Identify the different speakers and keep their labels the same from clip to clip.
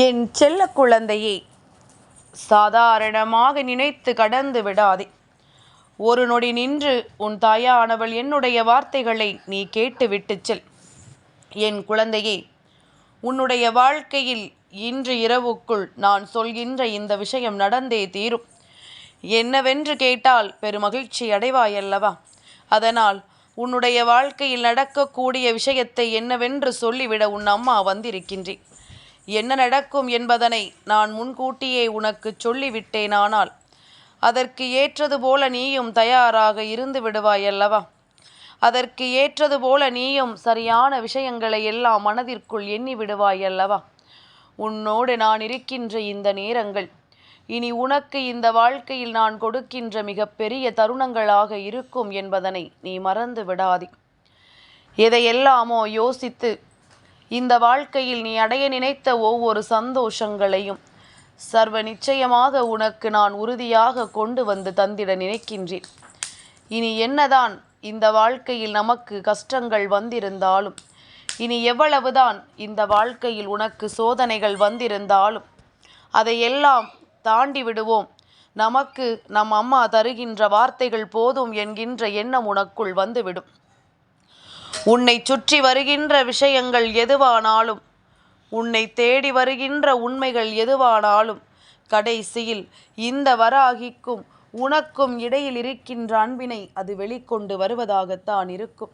Speaker 1: என் செல்ல குழந்தையை சாதாரணமாக நினைத்து கடந்து விடாதே. ஒரு நொடி நின்று உன் தாயானவள் என்னுடைய வார்த்தைகளை நீ கேட்டு விட்டுச் செல். என் குழந்தையே உன்னுடைய வாழ்க்கையில் இன்று இரவுக்குள் நான் சொல்கின்ற இந்த விஷயம் நடந்தே தீரும். என்னவென்று கேட்டால் பெருமகிழ்ச்சி அடைவாயல்லவா? அதனால் உன்னுடைய வாழ்க்கையில் நடக்கக்கூடிய விஷயத்தை என்னவென்று சொல்லிவிட உன் அம்மா வந்திருக்கின்றேன் என்ன நடக்கும் என்பதனை நான் முன்கூட்டியே உனக்கு சொல்லிவிட்டேனானால் அதற்கு ஏற்றது போல நீயும் தயாராக இருந்து விடுவாய் அல்லவா அதற்கு ஏற்றது போல நீயும் சரியான விஷயங்களை எல்லாம் மனதிற்குள் எண்ணி விடுவாய் அல்லவா உன்னோடு நான் இருக்கின்ற இந்த நேரங்கள் இனி உனக்கு இந்த வாழ்க்கையில் நான் கொடுக்கின்ற மிகப்பெரிய தருணங்களாக இருக்கும் என்பதனை நீ மறந்து விடாதே. எதையெல்லாமோ யோசித்து இந்த வாழ்க்கையில் நீ அடைய நினைத்த ஒவ்வொரு சந்தோஷங்களையும் சர்வ நிச்சயமாக உனக்கு நான் உறுதியாக கொண்டு வந்து தந்திட நினைக்கின்றேன். இனி என்னதான் இந்த வாழ்க்கையில் நமக்கு கஷ்டங்கள் வந்திருந்தாலும் இனி எவ்வளவுதான் இந்த வாழ்க்கையில் உனக்கு சோதனைகள் வந்திருந்தாலும் அதையெல்லாம் தாண்டி விடுவோம் நமக்கு நம் அம்மா தருகின்ற வார்த்தைகள் போதும் என்கின்ற எண்ணம் உனக்குள் வந்துவிடும். உன்னை சுற்றி வருகின்ற விஷயங்கள் எதுவானாலும் உன்னை தேடி வருகின்ற உண்மைகள் எதுவானாலும் கடைசியில் இந்த வராகிக்கும் உனக்கும் இடையில் இருக்கின்ற அன்பினை அது வெளிக்கொண்டு வருவதாகத்தான் இருக்கும்.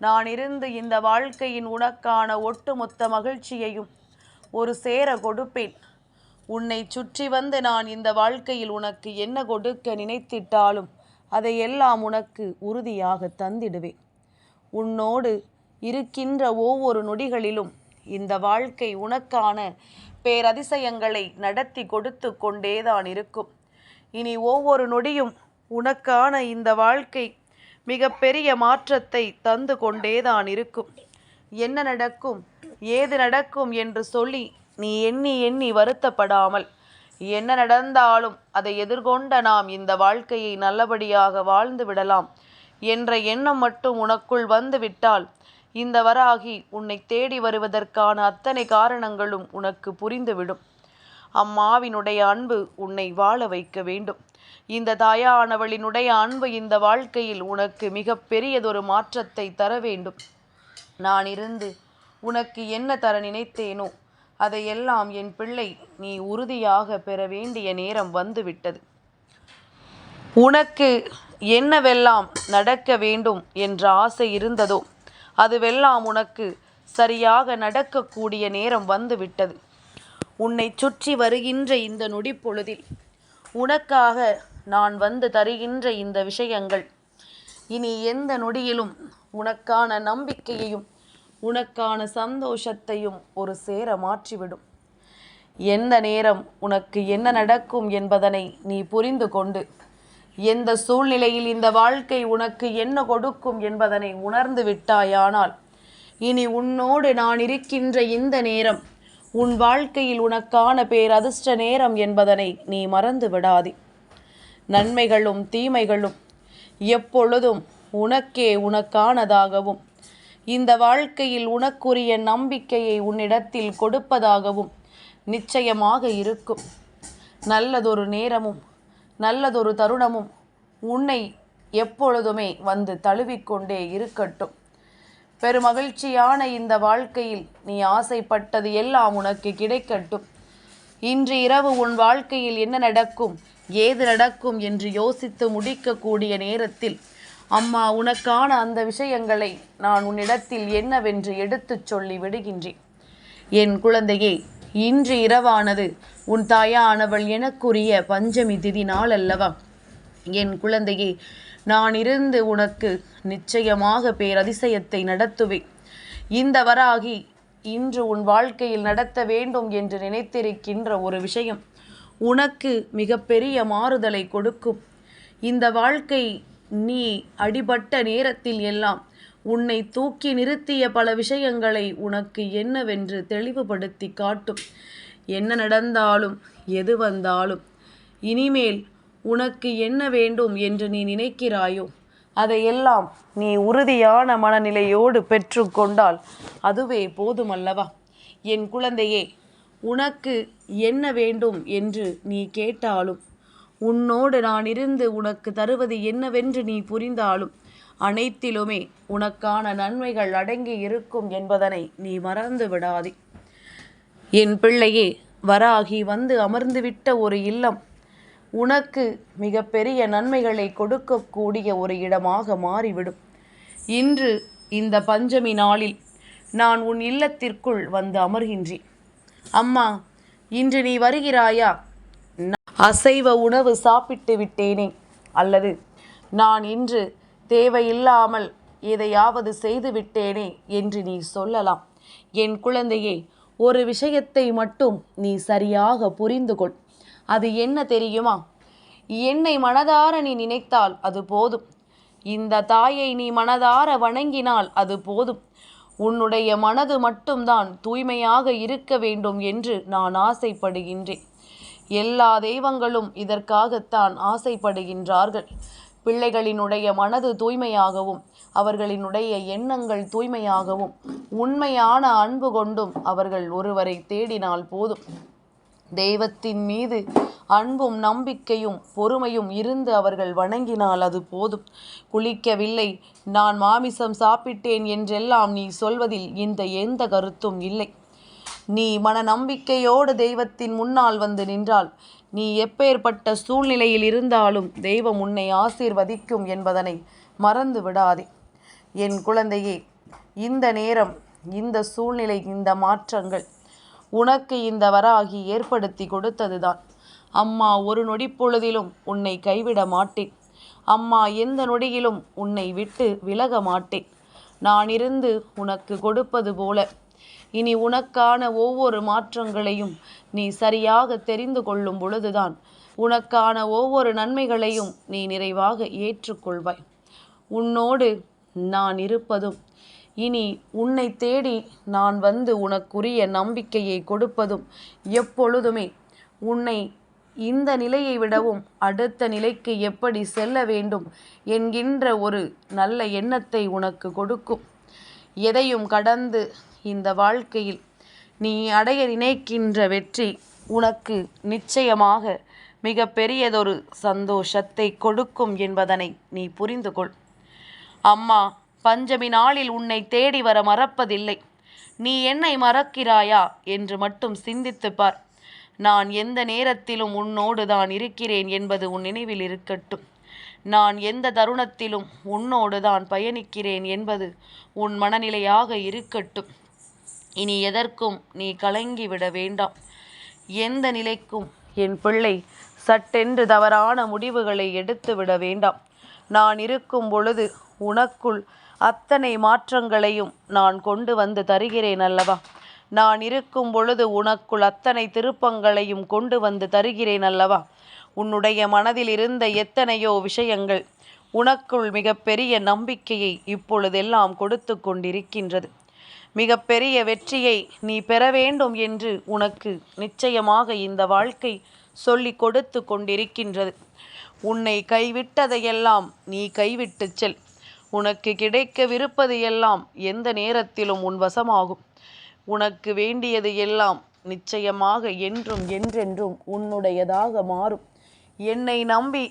Speaker 1: நான் இருந்து இந்த வாழ்க்கையின் உனக்கான ஒட்டுமொத்த மகிழ்ச்சியையும் ஒரு சேர கொடுப்பேன். உன்னை சுற்றி வந்து நான் இந்த வாழ்க்கையில் உனக்கு என்ன கொடுக்க நினைத்திட்டாலும் அதையெல்லாம் உனக்கு உறுதியாக தந்திடுவேன். உன்னோடு இருக்கின்ற ஒவ்வொரு நொடிகளிலும் இந்த வாழ்க்கை உனக்கான பேரதிசயங்களை நடத்தி கொடுத்து கொண்டேதான் இருக்கும். இனி ஒவ்வொரு நொடியும் உனக்கான இந்த வாழ்க்கை மிகப்பெரிய மாற்றத்தை தந்து கொண்டேதான் இருக்கும். என்ன நடக்கும் ஏது நடக்கும் என்று சொல்லி நீ எண்ணி எண்ணி வருத்தப்படாமல் என்ன நடந்தாலும் அதை எதிர்கொண்ட நாம் இந்த வாழ்க்கையை நல்லபடியாக வாழ்ந்து விடலாம். என்ற எண்ணம் மட்டும் உனக்குள் வந்துவிட்டால் இந்த வராகி உன்னை தேடி வருவதற்கான அத்தனை காரணங்களும் உனக்கு புரிந்துவிடும். அம்மாவினுடைய அன்பு உன்னை வாழ வைக்க வேண்டும். இந்த தாயானவளினுடைய அன்பு இந்த வாழ்க்கையில் உனக்கு மிக பெரியதொரு மாற்றத்தை தர வேண்டும். நான் இருந்து உனக்கு என்ன தர நினைத்தேனோ அதையெல்லாம் என் பிள்ளை நீ உறுதியாக பெற வேண்டிய நேரம் வந்துவிட்டது. உனக்கு என்னவெல்லாம் நடக்க வேண்டும் என்ற ஆசை இருந்ததோ அதுவெல்லாம் உனக்கு சரியாக நடக்கக்கூடிய நேரம் வந்துவிட்டது. உன்னை சுற்றி வருகின்ற இந்த நொடிப்பொழுதில் உனக்காக நான் வந்து தருகின்ற இந்த விஷயங்கள் இனி எந்த நொடியிலும் உனக்கான நம்பிக்கையையும் உனக்கான சந்தோஷத்தையும் ஒரு சேர மாற்றிவிடும். எந்த நேரம் உனக்கு என்ன நடக்கும் என்பதனை நீ புரிந்து கொண்டு எந்த சூழ்நிலையில் இந்த வாழ்க்கை உனக்கு என்ன கொடுக்கும் என்பதனை உணர்ந்து விட்டாயானால் இனி உன்னோடு நான் இருக்கின்ற இந்த நேரம் உன் வாழ்க்கையில் உனக்கான பேரதிர்ஷ்ட நேரம் என்பதனை நீ மறந்து விடாதே. நன்மைகளும் தீமைகளும் எப்பொழுதும் உனக்கே உனக்கானதாகவும் இந்த வாழ்க்கையில் உனக்குரிய நம்பிக்கையை உன்னிடத்தில் கொடுப்பதாகவும் நிச்சயமாக இருக்கும். நல்லதொரு நேரமும் நல்லதொரு தருணமும் உன்னை எப்பொழுதுமே வந்து தழுவிக்கொண்டே இருக்கட்டும். பெருமகிழ்ச்சியான இந்த வாழ்க்கையில் நீ ஆசைப்பட்டது எல்லாம் உனக்கு கிடைக்கட்டும். இன்று இரவு உன் வாழ்க்கையில் என்ன நடக்கும் ஏது நடக்கும் என்று யோசித்து முடிக்கக்கூடிய நேரத்தில் அம்மா உனக்கான அந்த விஷயங்களை நான் உன்னிடத்தில் என்னவென்று எடுத்துச் சொல்லி விடுகின்றேன். என் குழந்தையே இன்று இரவானது. உன் தாயானவள் எனக்குரிய பஞ்சமி திதி நாள் அல்லவா என் குழந்தையே நான் இருந்து உனக்கு நிச்சயமாக பேரதிசயத்தை நடத்துவேன். இந்த வராகி இன்று உன் வாழ்க்கையில் நடத்த வேண்டும் என்று நினைத்திருக்கின்ற ஒரு விஷயம். உனக்கு மிகப்பெரிய மாறுதலை கொடுக்கும். இந்த வாழ்க்கை நீ அடிபட்ட நேரத்தில் எல்லாம் உன்னை தூக்கி நிறுத்திய பல விஷயங்களை உனக்கு என்னவென்று தெளிவுபடுத்தி காட்டும். என்ன நடந்தாலும் எது வந்தாலும் இனிமேல் உனக்கு என்ன வேண்டும் என்று நீ நினைக்கிறாயோ அதையெல்லாம் நீ உறுதியான மனநிலையோடு பெற்றுக்கொண்டால் அதுவே போதுமல்லவா? என் குழந்தையே உனக்கு என்ன வேண்டும் என்று நீ கேட்டாலும் உன்னோடு நான் இருந்து உனக்கு தருவது என்னவென்று நீ புரிந்தாலும் அனைத்திலுமே உனக்கான நன்மைகள் அடங்கி இருக்கும் என்பதனை நீ மறந்து விடாதே. என் பிள்ளையே வராகி வந்து அமர்ந்துவிட்ட ஒரு இல்லம் உனக்கு மிகப்பெரிய நன்மைகளை கொடுக்கக்கூடிய ஒரு இடமாக மாறிவிடும். இன்று இந்த பஞ்சமி நாளில் நான் உன் இல்லத்திற்குள் வந்து அமர்கின்றேன். அம்மா இன்று நீ வருகிறாயா? அசைவ உணவு சாப்பிட்டு விட்டேனே. அல்லது நான் இன்று தேவையில்லாமல் எதையாவது செய்து விட்டேனே என்று நீ சொல்லலாம். என் குழந்தையே ஒரு விஷயத்தை மட்டும் நீ சரியாக புரிந்து கொள். அது என்ன தெரியுமா? என்னை மனதார நீ நினைத்தால் அது போதும். இந்த தாயை நீ மனதார வணங்கினால் அது போதும். உன்னுடைய மனது மட்டும்தான் தூய்மையாக இருக்க வேண்டும் என்று நான் ஆசைப்படுகின்றேன். எல்லா தெய்வங்களும் இதற்காகத்தான் ஆசைப்படுகின்றார்கள். பிள்ளைகளினுடைய மனது தூய்மையாகவும் அவர்களினுடைய எண்ணங்கள் தூய்மையாகவும் உண்மையான அன்பு கொண்டும் அவர்கள் ஒருவரை தேடினால் போதும். தெய்வத்தின் மீது அன்பும் நம்பிக்கையும் பொறுமையும் இருந்து அவர்கள் வணங்கினால் அது போதும். குளிக்கவில்லை நான் மாமிசம் சாப்பிட்டேன் என்றெல்லாம் நீ சொல்வதில் இந்த எந்த கருத்தும் இல்லை. நீ மன நம்பிக்கையோடு தெய்வத்தின் முன்னால் வந்து நின்றால் நீ எப்பேற்பட்ட சூழ்நிலையில் இருந்தாலும் தெய்வம் உன்னை ஆசீர்வதிக்கும் என்பதனை மறந்து விடாதே. என் குழந்தையே இந்த நேரம் இந்த சூழ்நிலை இந்த மாற்றங்கள் உனக்கு இந்த வராகி ஏற்படுத்தி கொடுத்ததுதான். அம்மா ஒரு நொடி பொழுதிலும் உன்னை கைவிட மாட்டேன். அம்மா எந்த நொடியிலும் உன்னை விட்டு விலக மாட்டேன். நான் இருந்து உனக்கு கொடுப்பது போல. இனி உனக்கான ஒவ்வொரு மாற்றங்களையும் நீ சரியாக தெரிந்து கொள்ளும் பொழுதுதான் உனக்கான ஒவ்வொரு நன்மைகளையும் நீ நிறைவாக ஏற்றுக்கொள்வாய். உன்னோடு நான் இருப்பதும் இனி உன்னை தேடி நான் வந்து உனக்குரிய நம்பிக்கையை கொடுப்பதும் எப்பொழுதுமே உன்னை இந்த நிலையை விடவும் அடுத்த நிலைக்கு எப்படி செல்ல வேண்டும் என்கின்ற ஒரு நல்ல எண்ணத்தை உனக்கு கொடுக்கும். எதையும் கடந்து இந்த வாழ்க்கையில் நீ அடைய நினைக்கின்ற வெற்றி உனக்கு நிச்சயமாக மிக பெரியதொரு சந்தோஷத்தை கொடுக்கும் என்பதனை நீ புரிந்து கொள் அம்மா பஞ்சமி நாளில் உன்னை தேடி வர மறப்பதில்லை. நீ என்னை மறக்கிறாயா என்று மட்டும் சிந்தித்து பார். நான் எந்த நேரத்திலும் உன்னோடு தான் இருக்கிறேன் என்பது உன் நினைவில் இருக்கட்டும். நான் எந்த தருணத்திலும் உன்னோடு தான் பயணிக்கிறேன் என்பது உன் மனநிலையாக இருக்கட்டும். இனி எதற்கும் நீ கலங்கிவிட வேண்டாம். எந்த நிலைக்கும் என் பிள்ளை சட்டென்று தவறான முடிவுகளை எடுத்து விட வேண்டாம். நான் இருக்கும் பொழுது உனக்குள் அத்தனை மாற்றங்களையும் நான் கொண்டு வந்து தருகிறேன் அல்லவா? நான் இருக்கும் பொழுது உனக்குள் அத்தனை திருப்பங்களையும் கொண்டு வந்து தருகிறேன் அல்லவா? உன்னுடைய மனதில் இருந்த எத்தனையோ விஷயங்கள் உனக்குள் மிகப்பெரிய நம்பிக்கையை இப்பொழுதெல்லாம் கொடுத்து கொண்டிருக்கின்றது. மிகப்பெரிய வெற்றியை நீ பெற வேண்டும் என்று உனக்கு நிச்சயமாக இந்த வாழ்க்கை சொல்லி கொடுத்து கொண்டிருக்கின்றது. உன்னை கைவிட்டதையெல்லாம் நீ கைவிட்டு செல். உனக்கு கிடைக்கவிருப்பது எல்லாம் எந்த நேரத்திலும் உன் வசமாகும். உனக்கு வேண்டியது எல்லாம் நிச்சயமாக என்றும் என்றென்றும் உன்னுடையதாக மாறும். என்னை நம்பி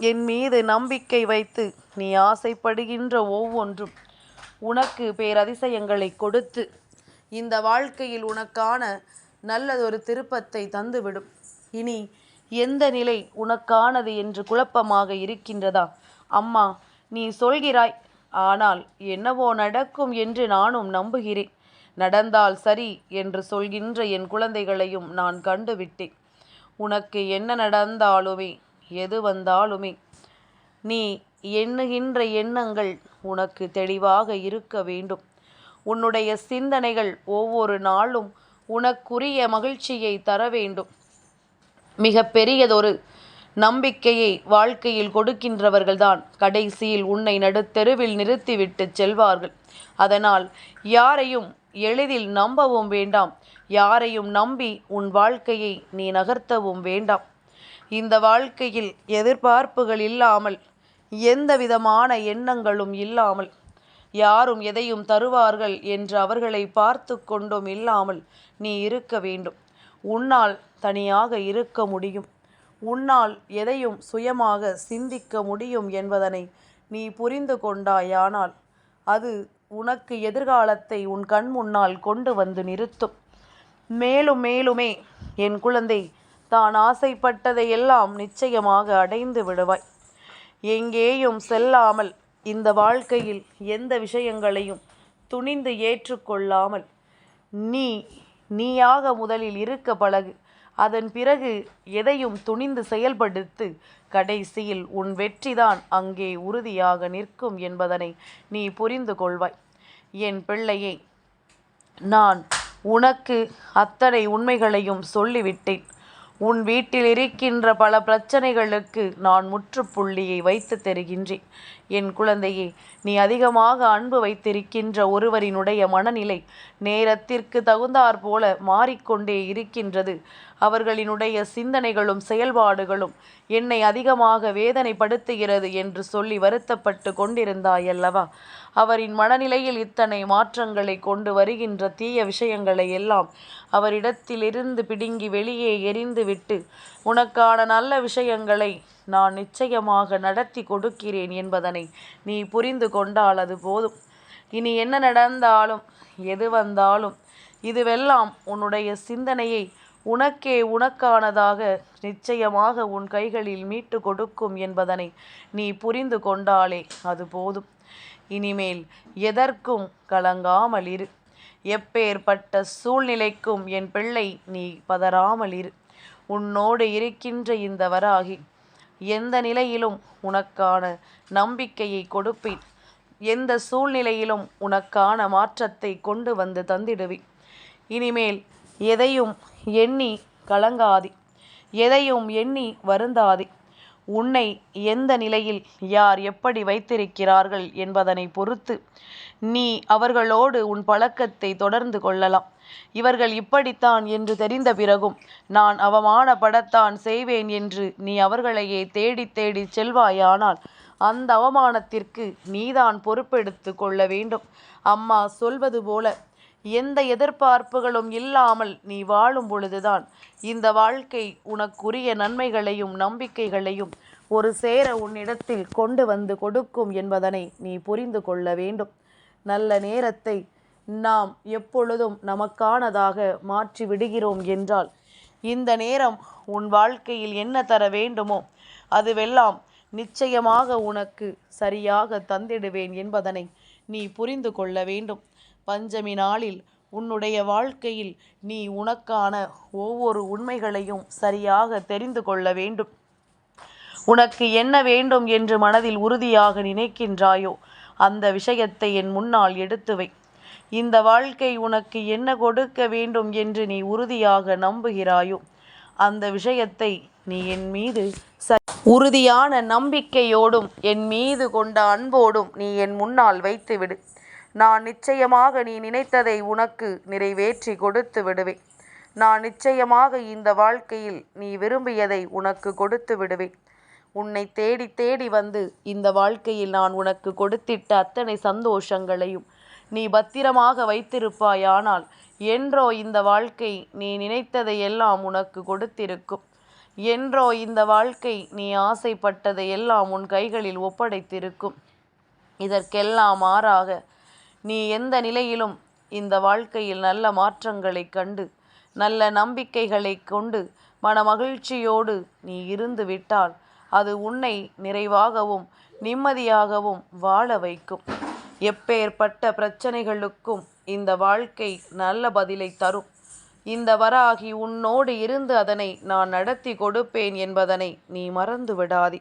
Speaker 1: என் மீது நம்பிக்கை வைத்து நீ ஆசைப்படுகின்ற ஒவ்வொன்றும் உனக்கு பேரதிசயங்களை கொடுத்து இந்த வாழ்க்கையில் உனக்கான நல்லதொரு திருப்பத்தை தந்துவிடும். இனி எந்த நிலை உனக்கானது என்று குழப்பமாக இருக்கின்றதா? அம்மா நீ சொல்கிறாய் ஆனால் என்னவோ நடக்கும் என்று நானும் நம்புகிறேன். நடந்தால் சரி என்று சொல்கின்ற என் குழந்தைகளையும் நான் கண்டுவிட்டேன். உனக்கு என்ன நடந்தாலுமே எது வந்தாலுமே நீ எண்ணுகின்ற எண்ணங்கள் உனக்கு தெளிவாக இருக்க வேண்டும். உன்னுடைய சிந்தனைகள் ஒவ்வொரு நாளும் உனக்குரிய மகிழ்ச்சியை தர வேண்டும். மிக பெரியதொரு நம்பிக்கையை வாழ்க்கையில் கொடுக்கின்றவர்கள்தான் கடைசியில் உன்னை நடுத்தெருவில் நிறுத்திவிட்டு செல்வார்கள். அதனால் யாரையும் எளிதில் நம்பவும் வேண்டாம். யாரையும் நம்பி உன் வாழ்க்கையை நீ நகர்த்தவும் வேண்டாம். இந்த வாழ்க்கையில் எதிர்பார்ப்புகள் இல்லாமல் எந்த விதமான எண்ணங்களும் இல்லாமல் யாரும் எதையும் தருவார்கள் என்று அவர்களை பார்த்து கொண்டும் இல்லாமல் நீ இருக்க வேண்டும். உன்னால் தனியாக இருக்க முடியும். உன்னால் எதையும் சுயமாக சிந்திக்க முடியும் என்பதனை நீ புரிந்து கொண்டாயானால் அது உனக்கு எதிர்காலத்தை உன் கண் முன்னால் கொண்டு வந்து நிறுத்தும். மேலும் மேலுமே என் குழந்தை தான் ஆசைப்பட்டதை எல்லாம் நிச்சயமாக அடைந்து விடுவாய். எங்கேயும் செல்லாமல் இந்த வாழ்க்கையில் எந்த விஷயங்களையும் துணிந்து ஏற்றுக்கொள்ளாமல் நீ நீயாக முதலில் இருக்க பழகு. அதன் பிறகு எதையும் துணிந்து செயல்படுத்து கடைசியில் உன் வெற்றிதான் அங்கே உறுதியாக நிற்கும் என்பதனை நீ புரிந்து கொள்வாய். என் பிள்ளையே நான் உனக்கு அத்தனை உண்மைகளையும் சொல்லிவிட்டேன். உன் வீட்டில் இருக்கின்ற பல பிரச்சனைகளுக்கு நான் முற்றுப்புள்ளியை வைத்து தருகின்றேன். என் குழந்தையே நீ அதிகமாக அன்பு வைத்திருக்கின்ற ஒருவரினுடைய மனநிலை நேரத்திற்கு தகுந்தாற் போல மாறிக்கொண்டே இருக்கின்றது. அவர்களினுடைய சிந்தனைகளும் செயல்பாடுகளும் என்னை அதிகமாக வேதனைப்படுத்துகிறது என்று சொல்லி வருத்தப்பட்டு கொண்டிருந்தாயல்லவா? அவரின் மனநிலையில் இத்தனை மாற்றங்களை கொண்டு வருகின்ற தீய விஷயங்களை எல்லாம் அவரிடத்திலிருந்து பிடுங்கி வெளியே எரிந்துவிட்டு உனக்கான நல்ல விஷயங்களை நான் நிச்சயமாக நடத்தி கொடுக்கிறேன் என்பதனை நீ புரிந்து கொண்டால் அது போதும். இனி என்ன நடந்தாலும் எது வந்தாலும் இதுவெல்லாம் உன்னுடைய சிந்தனையை உனக்கே உனக்கானதாக நிச்சயமாக உன் கைகளில் மீட்டு கொடுக்கும் என்பதனை நீ புரிந்து கொண்டாலே அது போதும். இனிமேல் எதற்கும் கலங்காமல் இரு. எப்பேற்பட்ட சூழ்நிலைக்கும் என் பிள்ளை நீ பதறாமல் இரு. உன்னோடு இருக்கின்ற இந்த வராகி எந்த நிலையிலும் உனக்கான நம்பிக்கையை கொடுப்பேன். எந்த சூழ்நிலையிலும் உனக்கான மாற்றத்தை கொண்டு வந்து தந்திடுவேன். இனிமேல் எதையும் எண்ணி கலங்காதி. எதையும் எண்ணி வருந்தாதே. உன்னை எந்த நிலையில் யார் எப்படி வைத்திருக்கிறார்கள் என்பதனை பொறுத்து நீ அவர்களோடு உன் பழக்கத்தை தொடர்ந்து கொள்ளலாம். இவர்கள் இப்படித்தான் என்று தெரிந்த பிறகும் நான் அவமானப்படத்தான் செய்வேன் என்று நீ அவர்களையே தேடி தேடி செல்வாயானால் அந்த அவமானத்திற்கு நீதான் பொறுப்பெடுத்து கொள்ள வேண்டும். அம்மா சொல்வது போல எந்த எதிர்பார்ப்புகளும் இல்லாமல் நீ வாழும் பொழுதுதான். இந்த வாழ்க்கை உனக்குரிய நன்மைகளையும் நம்பிக்கைகளையும் ஒரு சேர உன்னிடத்தில் கொண்டு வந்து கொடுக்கும் என்பதனை நீ புரிந்து கொள்ள வேண்டும். நல்ல நேரத்தை நாம் எப்பொழுதும் நமக்கானதாக மாற்றி விடுகிறோம் என்றால் இந்த நேரம் உன் வாழ்க்கையில் என்ன தர வேண்டுமோ அதுவெல்லாம் நிச்சயமாக உனக்கு சரியாக தந்திடுவேன் என்பதனை நீ புரிந்து கொள்ள வேண்டும். பஞ்சமி நாளில் உன்னுடைய வாழ்க்கையில் நீ உனக்கான ஒவ்வொரு உண்மைகளையும் சரியாக தெரிந்து கொள்ள வேண்டும். உனக்கு என்ன வேண்டும் என்று மனதில் உறுதியாக நினைக்கின்றாயோ அந்த விஷயத்தை என் முன்னால் எடுத்து வை. இந்த வாழ்க்கை உனக்கு என்ன கொடுக்க வேண்டும் என்று நீ உறுதியாக நம்புகிறாயோ அந்த விஷயத்தை நீ என் மீது ச உறுதியான நம்பிக்கையோடும் என் மீது கொண்ட அன்போடும் நீ என் முன்னால் வைத்துவிடு நான் நிச்சயமாக நீ நினைத்ததை உனக்கு நிறைவேற்றி கொடுத்து விடுவேன். நான் நிச்சயமாக இந்த வாழ்க்கையில் நீ விரும்பியதை உனக்கு கொடுத்து விடுவேன். உன்னை தேடி தேடி வந்து இந்த வாழ்க்கையில் நான் உனக்கு கொடுத்திட்ட அத்தனை சந்தோஷங்களையும் நீ பத்திரமாக வைத்திருப்பாயானால் என்றோ இந்த வாழ்க்கை நீ நினைத்ததை எல்லாம் உனக்கு கொடுத்திருக்கும். என்றோ இந்த வாழ்க்கை நீ ஆசைப்பட்டதை எல்லாம் உன் கைகளில் ஒப்படைத்திருக்கும். இதற்கெல்லாம் மாறாக நீ எந்த நிலையிலும் இந்த வாழ்க்கையில் நல்ல மாற்றங்களை கண்டு நல்ல நம்பிக்கைகளை கொண்டு மன மகிழ்ச்சியோடு நீ இருந்து விட்டால் அது உன்னை நிறைவாகவும் நிம்மதியாகவும் வாழ வைக்கும். எப்பேற்பட்ட பிரச்சனைகளுக்கும் இந்த வாழ்க்கை நல்ல பதிலை தரும். இந்த வராகி உன்னோடு இருந்து அதனை நான் நடத்தி கொடுப்பேன் என்பதனை நீ மறந்து விடாதே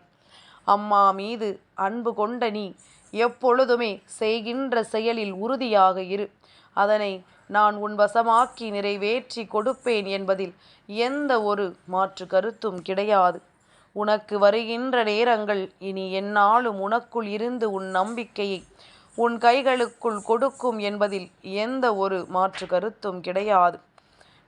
Speaker 1: அம்மா மீது அன்பு கொண்ட நீ எப்பொழுதுமே செய்கின்ற செயலில் உறுதியாக இரு. அதனை நான் உன் வசமாக்கி நிறைவேற்றி கொடுப்பேன் என்பதில் எந்த ஒரு மாற்று கருத்தும் கிடையாது. உனக்கு வருகின்ற நேரங்கள் இனி என்னாலும் உனக்குள் இருந்து உன் நம்பிக்கையை உன் கைகளுக்குள் கொடுக்கும் என்பதில் எந்த ஒரு மாற்று கருத்தும் கிடையாது.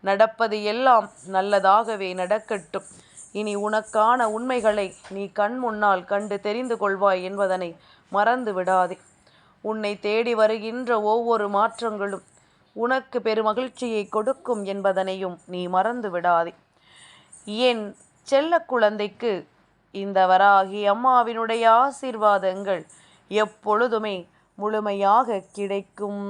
Speaker 1: நடப்பது எல்லாம் நல்லதாகவே நடக்கட்டும். இனி உனக்கான உண்மைகளை நீ கண் முன்னால் கண்டு தெரிந்து கொள்வாய் என்பதனை மறந்து விடாதே. உன்னை தேடி வருகின்ற ஒவ்வொரு மாற்றங்களும் உனக்கு பெருமகிழ்ச்சியை கொடுக்கும் என்பதனையும் நீ மறந்து விடாதே. என் செல்ல குழந்தைக்கு இந்த வராகி அம்மாவினுடைய ஆசீர்வாதங்கள் எப்பொழுதுமே முழுமையாக கிடைக்கும்.